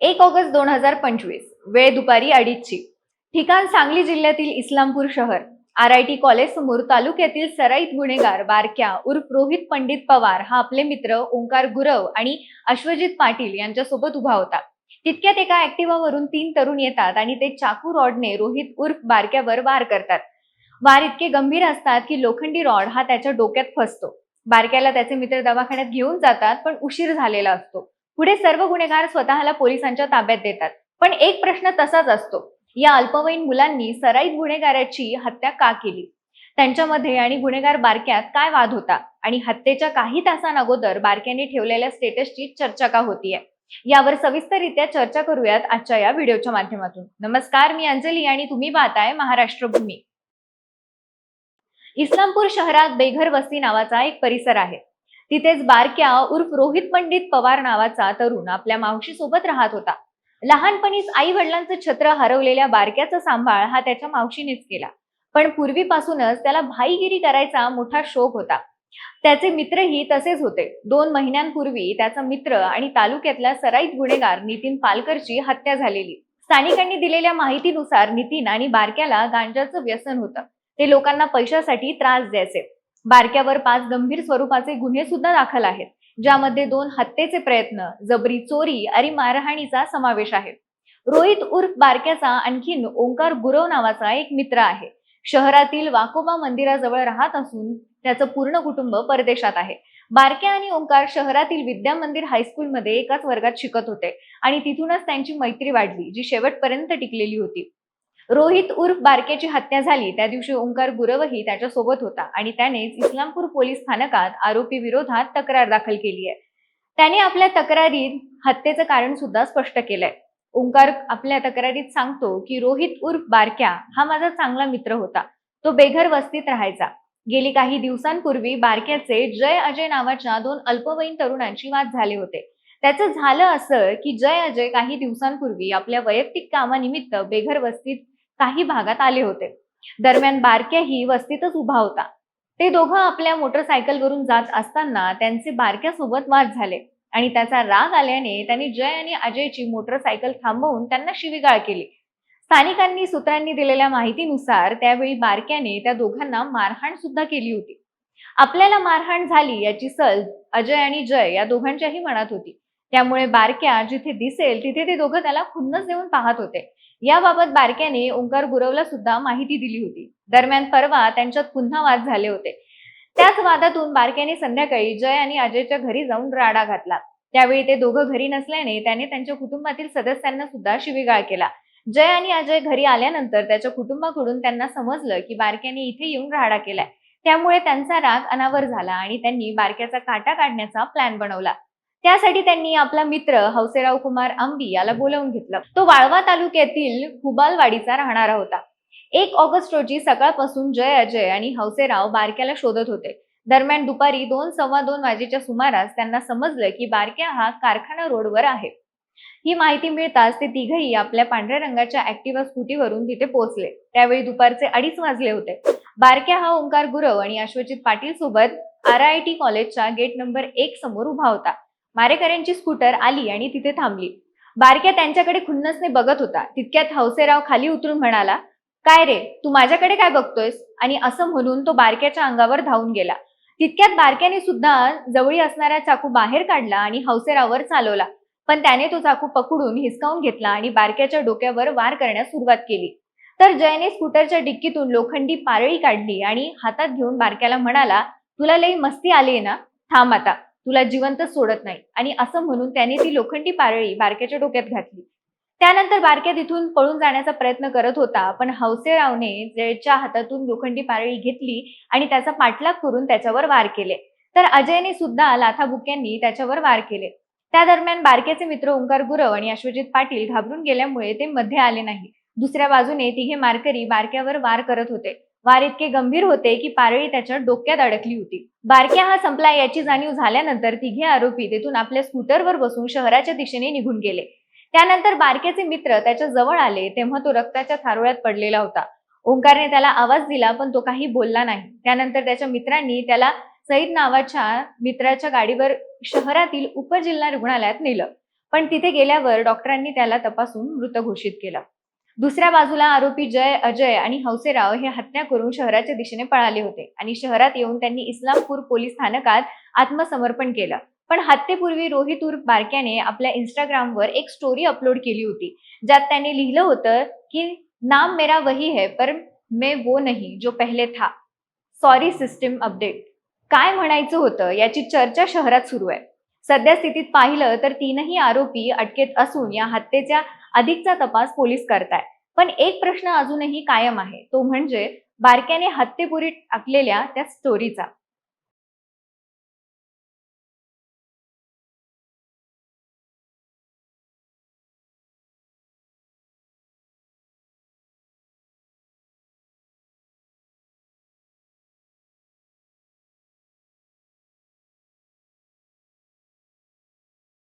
एक ऑगस्ट दोन हजार पंचवीस वेळ दुपारी अडीचची. ठिकाण सांगली जिल्ह्यातील इस्लामपूर शहर. आर आय टी कॉलेज समोर तालुक्यातील सराईत गुन्हेगार बारक्या उर्फ रोहित पंडित पवार हा आपले मित्र ओंकार गुरव आणि अश्वजित पाटील यांच्यासोबत उभा होता. तितक्यात एका ऍक्टिव्हावरून तीन तरुण येतात आणि ते चाकू रॉडने रोहित उर्फ बारक्यावर वार करतात. वार इतके गंभीर असतात की लोखंडी रॉड हा त्याच्या डोक्यात फसतो. बारक्याला त्याचे मित्र दवाखान्यात घेऊन जातात पण उशीर झालेला असतो. पुढे सर्व गुन्हेगार स्वतःला पोलिसांच्या ताब्यात देतात. पण एक प्रश्न तसाच असतो. या अल्पवयीन मुलांनी सराईत गुन्हेगाराची हत्या का केली? त्यांच्यामध्ये आणि गुन्हेगार बारक्यात काय वाद होता? आणि हत्येच्या काही तासांअगोदर बारक्याने ठेवलेल्या स्टेटसची चर्चा का होतीये? यावर सविस्तररित्या चर्चा करूयात आजच्या या व्हिडिओच्या माध्यमातून. नमस्कार मी अंजली आणि तुम्ही पाहताय महाराष्ट्र भूमी इस्लामपूर शहरात बेघर वस्ती नावाचा एक परिसर आहे. तिथेच बारक्या उर्फ रोहित पंडित पवार नावाचा तरुण आपल्या मावशी सोबत राहत होता. लहानपणीच आई वडिलांचं छत्र हरवलेल्या बारक्याचा सांभाळ हा त्याच्या मावशीनेच केला. पण पूर्वीपासूनच त्याला भाईगिरी करायचा मोठा शोक होता. त्याचे मित्रही तसेच होते. दोन महिन्यांपूर्वी त्याचा मित्र आणि तालुक्यातला सराईत गुन्हेगार नितीन पालकरची हत्या झालेली. स्थानिकांनी दिलेल्या माहितीनुसार नितीन आणि बारक्याला गांजाचं व्यसन होतं. ते लोकांना पैशासाठी त्रास द्यायचे. बारक्यावर पाच गंभीर स्वरूपाचे गुन्हे सुद्धा दाखल आहेत ज्यामध्ये दोन हत्येचे प्रयत्न जबरी चोरी आणि मारहाणीचा समावेश आहे. रोहित उर्फ बारक्याचा आणखीन ओंकार गुरव नावाचा एक मित्र आहे. शहरातील वाकोबा मंदिराजवळ राहत असून त्याचं पूर्ण कुटुंब परदेशात आहे. बारक्या आणि ओंकार शहरातील विद्या मंदिर हायस्कूलमध्ये एकाच वर्गात शिकत होते आणि तिथूनच त्यांची मैत्री वाढली जी शेवटपर्यंत टिकलेली होती. रोहित उर्फ बारकेची हत्या झाली. त्या दिवशी ओंकार गुरवही त्याच्यासोबत होता आणि त्यानेच इस्लामपूर पोलीस स्थानकात आरोपी विरोधात तक्रार दाखल केली आहे. त्याने आपल्या तक्रारीत हत्येचं कारण सुद्धा स्पष्ट केलंय. ओंकार आपल्या तक्रारीत सांगतो की रोहित उर्फ बारक्या हा माझा चांगला मित्र होता. तो बेघर वस्तीत राहायचा. गेली काही दिवसांपूर्वी बारक्याचे जय अजय नावाच्या दोन अल्पवयीन तरुणांची वाद झाले होते. त्याचं झालं असं की जय अजय काही दिवसांपूर्वी आपल्या वैयक्तिक कामानिमित्त बेघर वस्तीत काही भागात आले होते. दरम्यान बारक्याही वस्तीतच उभा होता. ते दोघं आपल्या मोटरसायकलवरून जात असताना त्यांचे बारक्यासोबत वाद झाले आणि त्याचा राग आल्याने त्यांनी जय आणि अजयची मोटरसायकल थांबवून त्यांना शिवीगाळ केली. स्थानिकांनी सूत्रांनी दिलेल्या माहितीनुसार त्यावेळी बारक्याने त्या दोघांना मारहाण सुद्धा केली होती. आपल्याला मारहाण झाली याची सल अजय आणि जय या दोघांच्याही मनात होती. त्यामुळे बारक्या जिथे दिसेल तिथे ते दोघं त्याला खुन्नस देऊन पाहत होते. याबाबत बारक्याने ओंकार गुरवला सुद्धा माहिती दिली होती. दरम्यान परवा त्यांच्यात पुन्हा वाद झाले होते. त्याच वादातून बारक्याने संध्याकाळी जय आणि अजयच्या घरी जाऊन राडा घातला. त्यावेळी ते दोघं घरी नसल्याने त्याने त्यांच्या कुटुंबातील सदस्यांना सुद्धा शिवीगाळ केला. जय आणि अजय घरी आल्यानंतर त्याच्या कुटुंबाकडून त्यांना समजलं की बारक्याने इथे येऊन राडा केलाय. त्यामुळे त्यांचा राग अनावर झाला आणि त्यांनी बारक्याचा काटा काढण्याचा प्लॅन बनवला. त्यासाठी त्यांनी आपला मित्र हौसेराव कुमार आंबी याला बोलावून घेतलं. तो वाळवा तालुक्यातील हुबालवाडीचा राहणारा होता. एक ऑगस्ट रोजी सकाळपासून जय अजय आणि हौसेराव बारक्याला शोधत होते. दरम्यान दुपारी दोन सव्वा दोन वाजेच्या सुमारास त्यांना समजलं की बारक्या हा कारखाना रोडवर आहे. ही माहिती मिळताच ते तिघही आपल्या पांढऱ्या रंगाच्या ऍक्टिव्हा स्कूटीवरून तिथे पोहोचले. त्यावेळी दुपारचे अडीच वाजले होते. बारक्या हा ओंकार गुरव आणि अश्वजित पाटील सोबत आर आय टी कॉलेजच्या गेट नंबर एक समोर उभा होता. मारेकऱ्यांची स्कूटर आली आणि तिथे थांबली. बारक्या त्यांच्याकडे खुन्नसने बघत होता. तितक्यात हौसेराव खाली उतरून म्हणाला काय रे तू माझ्याकडे काय बघतोयस? आणि असं म्हणून तो बारक्याच्या अंगावर धावून गेला. तितक्यात बारक्याने सुद्धा जवळी असणारा चाकू बाहेर काढला आणि हौसेरावर चालवला. पण त्याने तो चाकू पकडून हिसकावून घेतला आणि बारक्याच्या डोक्यावर वार करण्यास सुरुवात केली. तर जयने स्कूटरच्या डिक्कीतून लोखंडी पारळी काढली आणि हातात घेऊन बारक्याला म्हणाला तुला लई मस्ती आली ना? थांब आता. तुला जिवंत सोडत नाही. आणि असं म्हणून त्याने ती लोखंडी पारळी बारक्याच्या डोक्यात घातली. त्यानंतर बारक्या तिथून पळून जाण्याचा प्रयत्न करत होता पण हौसेरावने जयच्या हातातून लोखंडी पारळी घेतली आणि त्याचा पाठलाग करून त्याच्यावर वार केले. तर अजयने सुद्धा लाथाबुक्यांनी त्याच्यावर वार केले. त्या दरम्यान बारक्याचे मित्र ओंकार गुरव आणि अश्वजित पाटील घाबरून गेल्यामुळे ते मध्ये आले नाही. दुसऱ्या बाजूने तिघे मारकरी बारक्यावर वार करत होते. वार इतके गंभीर होते की पारळी त्याच्या डोक्यात अडकली होती. बारक्या हा संपला याची जाणीव झाल्यानंतर तिघे आरोपी तेथून आपल्या स्कूटरवर बसून शहराच्या दिशेने निघून गेले. त्यानंतर बारक्याचे मित्र त्याच्याजवळ आले तेव्हा तो रक्ताच्या थारोळ्यात पडलेला होता. ओंकारने त्याला आवाज दिला पण तो काही बोलला नाही. त्यानंतर त्याच्या मित्रांनी त्याला सईद नावाच्या मित्राच्या गाडीवर शहरातील उपजिल्हा रुग्णालयात नेलं. पण तिथे गेल्यावर डॉक्टरांनी त्याला तपासून मृत घोषित केलं. दुसऱ्या बाजूला आरोपी जय अजय आणि हौसेराव हे हत्या करून शहराच्या दिशेने पळाले होते आणि शहरात येऊन त्यांनी इस्लामपूर पोलीस स्थानकात आत्मसमर्पण केलं. पण हत्येपूर्वी रोहित उर्फ बारक्याने आपल्या इंस्टाग्रामवर एक स्टोरी अपलोड केली होती. ज्यात त्याने लिहिलं होतं की नाम मेरा वही है पर मे वो नहीं जो पहिले था. सॉरी सिस्टीम अपडेट काय म्हणायचं होतं याची चर्चा शहरात सुरू आहे. सध्या स्थितीत पाहिलं तर तीनही आरोपी अटकेत असून या हत्येच्या अधिकचा तपास पोलीस करताय. पण एक प्रश्न अजूनही कायम आहे. तो म्हणजे बारक्याने हत्येपुरी टाकलेल्या त्या स्टोरीचा